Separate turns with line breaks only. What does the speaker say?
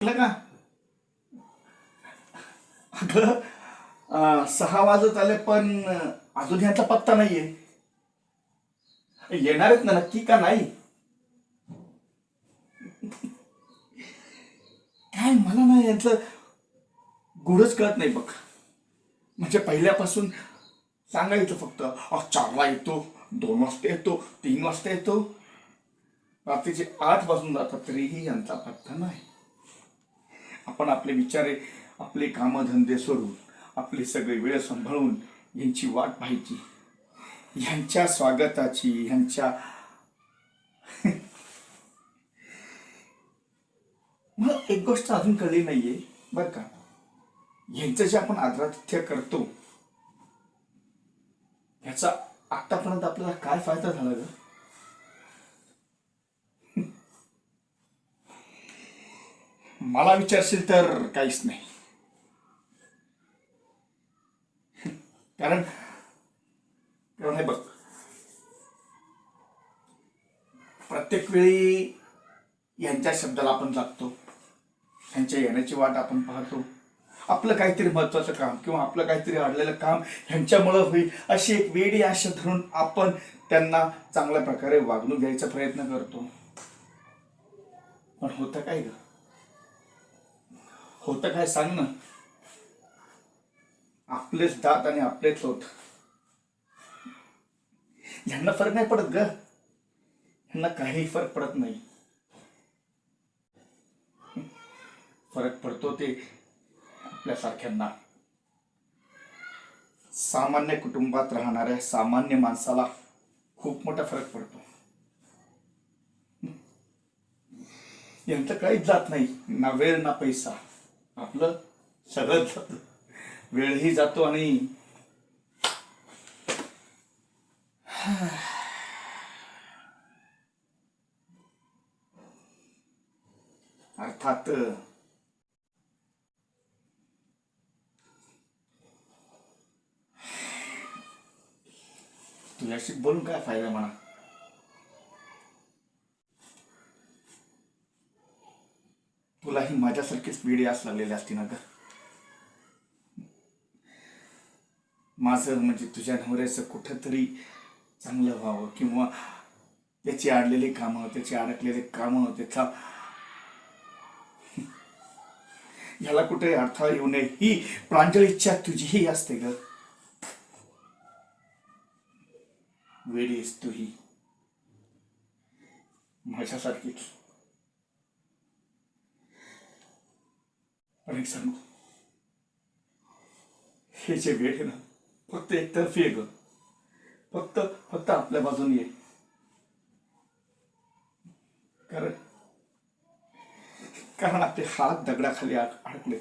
का? अगं सहा वाजत आले पण अजून यांचा पत्ता नाहीये. येणार आहेत ना नक्की का नाही? काय मला ना यांचं गुडच कळत नाही बघ. म्हणजे पहिल्यापासून सांगायचं फक्त चारला येतो दोन वाजता येतो तीन वाजता येतो. रात्रीचे आठ वाजून जातात तरीही यांचा पत्ता नाही. आपण आपले विचारे आपले कामधंदे सोडून आपली सगळी वेळ सांभाळून यांची वाट पाहायची. यांच्या स्वागताची ह्यांच्या मला एक गोष्ट अजून कळली नाहीये बर का? यांचं जे आपण आदरातिथ्य करतो ह्याचा आतापर्यंत आपल्याला काय फायदा झाला ग? मला विचारशील तर काहीच नाही. कारण कारण हे बघ. प्रत्येक वेळी यांच्या शब्दाला आपण लागतो यांच्या येण्याची वाट आपण पाहतो. आपलं काहीतरी महत्वाचं काम किंवा आपलं काहीतरी अडलेलं काम ह्यांच्यामुळं होईल अशी एक वेडी आशा धरून आपण त्यांना चांगल्या प्रकारे वागणूक द्यायचा प्रयत्न करतो. पण होतं काय ग? होतं काय सांग ना. आपलेच दात आणि आपलेच होत ह्यांना फरक नाही पडत ग. ह्यांना काही फरक पडत नाही. फरक पडतो ते आपल्यासारख्यांना. सामान्य कुटुंबात राहणाऱ्या सामान्य माणसाला खूप मोठा फरक पडतो. यांचं काहीच जात नाही. ना वेळ ना पैसा. आपलं सगळं जात. वेळही जातो आणि अर्थात तुझ्याशी बोलून काय फायदा म्हणा. तुलाही माझ्यासारखीच वेळी आस लागलेली असती ना ग? माझं म्हणजे तुझ्या नवऱ्याचं कुठंतरी चांगलं व्हावं किंवा त्याची अडलेली कामं त्याची अडकलेली कामं त्याचा ह्याला कुठे अडथळा येऊ नये. ही प्रांजळ इच्छा तुझीही असते ग. वेळीस तुही माझ्यासारखीच. पण एक सांगू. हे जे वेळ आहे ना फक्त एकतर्फी आहे ग. फक्त फक्त आपल्या बाजूने ये. कारण कारण आपले हात दगडाखाली अड- अडकलेत.